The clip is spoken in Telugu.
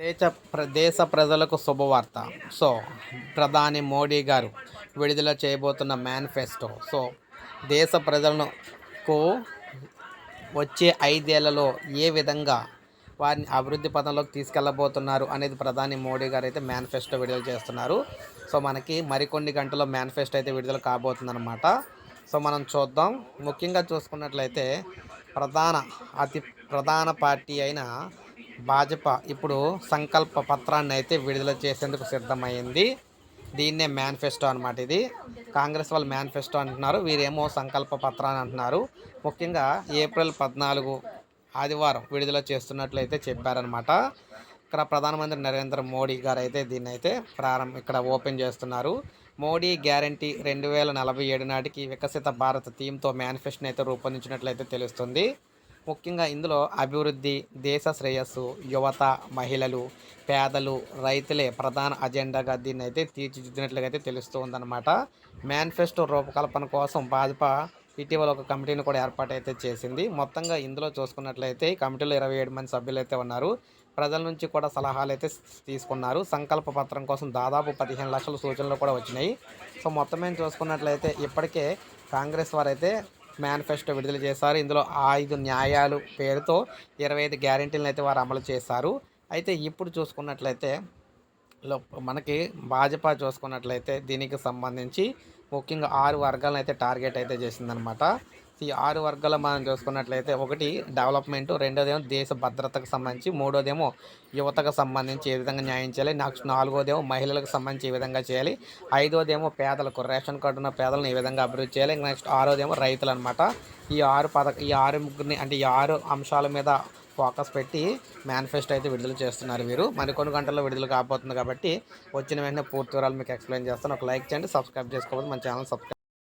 దేశ ప్ర- దేశ ప్రజలకు శుభవార్త. సో ప్రధాని మోడీ గారు విడుదల చేయబోతున్న మేనిఫెస్టో. సో దేశ ప్రజలకు వచ్చే ఐదేళ్ళలో ఏ విధంగా వారిని అభివృద్ధి పథంలోకి తీసుకెళ్ళబోతున్నారు అనేది ప్రధాని మోడీ గారు అయితే మేనిఫెస్టో విడుదల చేస్తున్నారు. సో మనకి మరికొన్ని గంటల్లో మేనిఫెస్టో అయితే విడుదల కాబోతుందన్నమాట. సో మనం చూద్దాం. ముఖ్యంగా చూసుకున్నట్లయితే ప్రధాన అతి ప్రధాన పార్టీ అయిన భాజపా ఇప్పుడు సంకల్ప పత్రాన్ని అయితే విడుదల చేసేందుకు సిద్ధమైంది. దీన్నే మేనిఫెస్టో అనమాట ఇది. కాంగ్రెస్ వాళ్ళు మేనిఫెస్టో అంటున్నారు. వీరేమో సంకల్ప పత్రాన్ని అంటున్నారు. ముఖ్యంగా ఏప్రిల్ పద్నాలుగు ఆదివారం విడుదల చేస్తున్నట్లయితే చెప్పారనమాట ఇక్కడ ప్రధానమంత్రి నరేంద్ర మోడీ గారు అయితే దీన్ని అయితే ప్రారంభ ఇక్కడ ఓపెన్ చేస్తున్నారు. మోడీ గ్యారంటీ రెండు వేల నలభై ఏడు నాటికి వికసిత భారత్ థీమ్తో మేనిఫెస్టోని అయితే రూపొందించినట్లయితే తెలుస్తుంది. ముఖ్యంగా ఇందులో అభివృద్ధి దేశ శ్రేయస్సు యువత మహిళలు పేదలు రైతులే ప్రధాన అజెండాగా దీన్ని అయితే తీర్చిదిద్దినట్లుగా అయితే తెలుస్తూ ఉందన్నమాట మేనిఫెస్టో రూపకల్పన కోసం భాజపా ఇటీవల ఒక కమిటీని కూడా ఏర్పాటు అయితే చేసింది. మొత్తంగా ఇందులో చూసుకున్నట్లయితే ఈ కమిటీలో ఇరవై ఏడు మంది సభ్యులు అయితే ఉన్నారు. ప్రజల నుంచి కూడా సలహాలు అయితే తీసుకున్నారు. సంకల్ప పత్రం కోసం దాదాపు పదిహేను లక్షల సూచనలు కూడా వచ్చినాయి. సో మొత్తం మేము చూసుకున్నట్లయితే ఇప్పటికే కాంగ్రెస్ వారైతే మేనిఫెస్టో విడుదల చేశారు. ఇందులో ఐదు న్యాయాలు పేరుతో ఇరవై ఐదు గ్యారంటీలను అయితే వారు అమలు చేశారు. అయితే ఇప్పుడు చూసుకున్నట్లయితే మనకి భాజపా చూసుకున్నట్లయితే దీనికి సంబంధించి ముఖ్యంగా ఆరు వర్గాలను అయితే టార్గెట్ అయితే చేసిందనమాట ఈ ఆరు వర్గాలు మనం చూసుకున్నట్లయితే ఒకటి డెవలప్మెంట్ రెండోదేమో దేశ భద్రతకు సంబంధించి మూడోదేమో యువతకు సంబంధించి ఏ విధంగా న్యాయం చేయాలి నెక్స్ట్ నాలుగోదేమో మహిళలకు సంబంధించి ఏ విధంగా చేయాలి ఐదోదేమో పేదలకు రేషన్ కార్డు ఉన్న పేదలను ఏ విధంగా అభివృద్ధి చేయాలి నెక్స్ట్ ఆరోదేమో రైతులు అనమాట ఈ ఆరు పథక ఈ ఆరు ముగ్గురిని అంటే ఈ ఆరు అంశాల మీద ఫోకస్ పెట్టి మేనిఫెస్టో అయితే విడుదల చేస్తున్నారు వీరు. మరికొన్ని గంటల్లో విడుదల కాబోతుంది కాబట్టి వచ్చిన వెంటనే పూర్తి వివరాలు మీకు ఎక్స్ప్లెయిన్ చేస్తాను. ఒక లైక్ చేయండి సబ్స్క్రైబ్ చేసుకోవద్దు మన ఛానల్ సబ్స్క్రైబ్